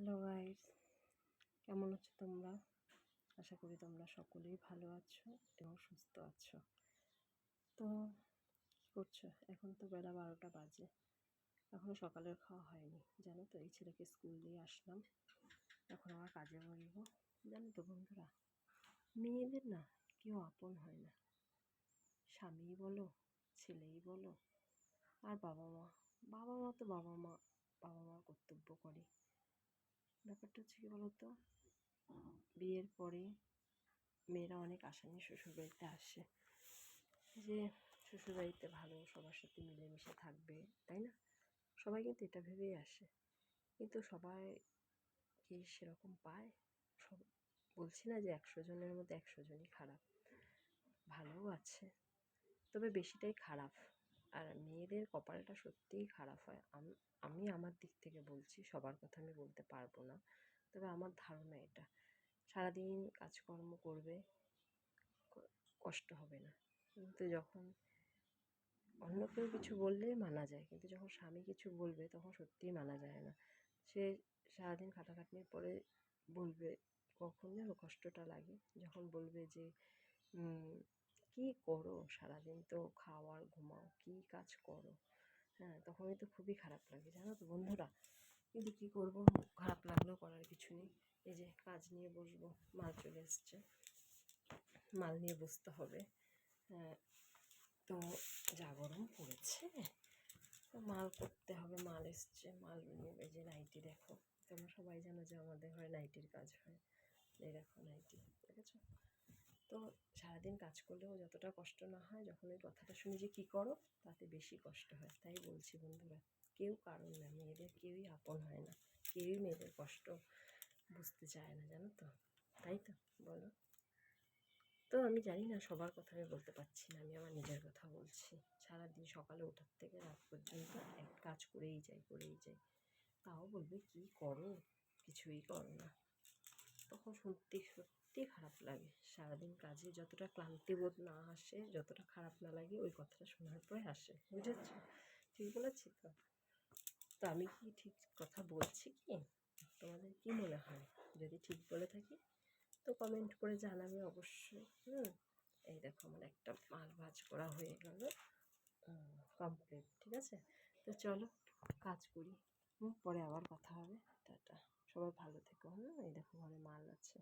Hello guys কেমন আছো তোমরা? আশা করি তোমরা সকলেই ভালো আছো এবং সুস্থ আছো। তো, কী করছ? এখন তো বেলা বারোটা বাজে। এখনও সকালের খাওয়া হয়নি। জানো তো, এই ছেলেকে স্কুল দিয়ে আসলাম। এখন আমার কাজে বলব জানো তো বন্ধুরা, মেয়েদের না কেউ আপন হয় না। স্বামীই বলো, ছেলেই বলো, আর বাবা মা। বাবা মা তো বাবা মা বাবা মা কর্তব্য করে। ব্যাপারটা হচ্ছে কী বলতো? বিয়ের পরে মেয়েরা অনেক আশা নিয়ে শ্বশুরবাড়িতে আসে। যে শ্বশুরবাড়িতে ভালো, সবার সাথে মিলেমিশে থাকবে, তাই না? সবাই কিন্তু এটা ভেবেই আসে। কিন্তু সবাই কি সেরকম পায়? সব বলছি না যে একশো জনের মধ্যে একশো জনই খারাপ। ভালোও আছে। তবে বেশিটাই খারাপ। আর মেয়েদের কপালটা সত্যিই খারাপ হয়। আমি আমার দিক থেকে বলছি, সবার কথা আমি বলতে পারব না। তবে আমার ধারণা এটা। সারাদিন কাজকর্ম করবে কষ্ট হবে না। কিন্তু যখন অন্য কেউ কিছু বললে মানা যায়, কিন্তু যখন স্বামী কিছু বলবে, তখন সত্যিই মানা যায় না। সে সারাদিন খাটাখাটনির পরে বলবে, কখন যেন কষ্টটা লাগে। যখন বলবে যে কী করো? সারাদিন তো খাওয়ার, ঘুমাও, কী কাজ করো? হ্যাঁ তখনই তো খুবই খারাপ লাগে, জানো তো বন্ধুরা? কিন্তু কী করব? খারাপ লাগলেও করার কিছু নেই। এই যে কাজ নিয়ে বসবো, মাল চলে এসছে। মাল নিয়ে বসতে হবে। হ্যাঁ তো যা গরম পড়েছে। তো মাল করতে হবে, মাল এসছে। মাল নিয়ে যে নাইটি দেখো। তোমরা সবাই জানো যে আমাদের ঘরে নাইটির কাজ হয়। এই দেখো নাইটি, দেখেছ? তো সারাদিন কাজ করলেও যতটা কষ্ট না হয়, যখন ওই কথাটা শুনি যে কী করো, তাতে বেশি কষ্ট হয়। তাই বলছি বন্ধুরা, কেউ কারণ না, মেয়েদের কেউই আপন হয় না। কেউই মেয়েদের কষ্ট বুঝতে চায় না, জানো তো? তাই তো? বলো। তো আমি জানি না, সবার কথা আমি বলতে পারছি না, আমি আমার নিজের কথা বলছি। সারাদিন সকালে ওঠার থেকে রাত পর্যন্ত এক কাজ করেই যাই করেই যাই। তাও বলবে, কি করো? কিছুই করো না। সত্যি সত্যি খারাপ লাগে। সারাদিন কাজে যতটা ক্লান্তিবোধ না আসে, যতটা খারাপ না লাগে, ওই কথাটা শোনার পরে আসে। বুঝেছ? ঠিক বলেছি তো? তো আমি কি ঠিক কথা বলছি কি? তোমাদের কি মনে হয়? যদি ঠিক বলে থাকি, তো কমেন্ট করে জানাবে অবশ্যই, হুম? এই দেখো, আমার একটা মাল ভাজ করা হয়ে গেল কমপ্লিট ঠিক আছে? তো চলো, কাজ করি, হুম? পরে আবার কথা হবে, টাটা। সবাই ভালো থেকো হ্যাঁ? এই দেখো ঘরে মাল আছে।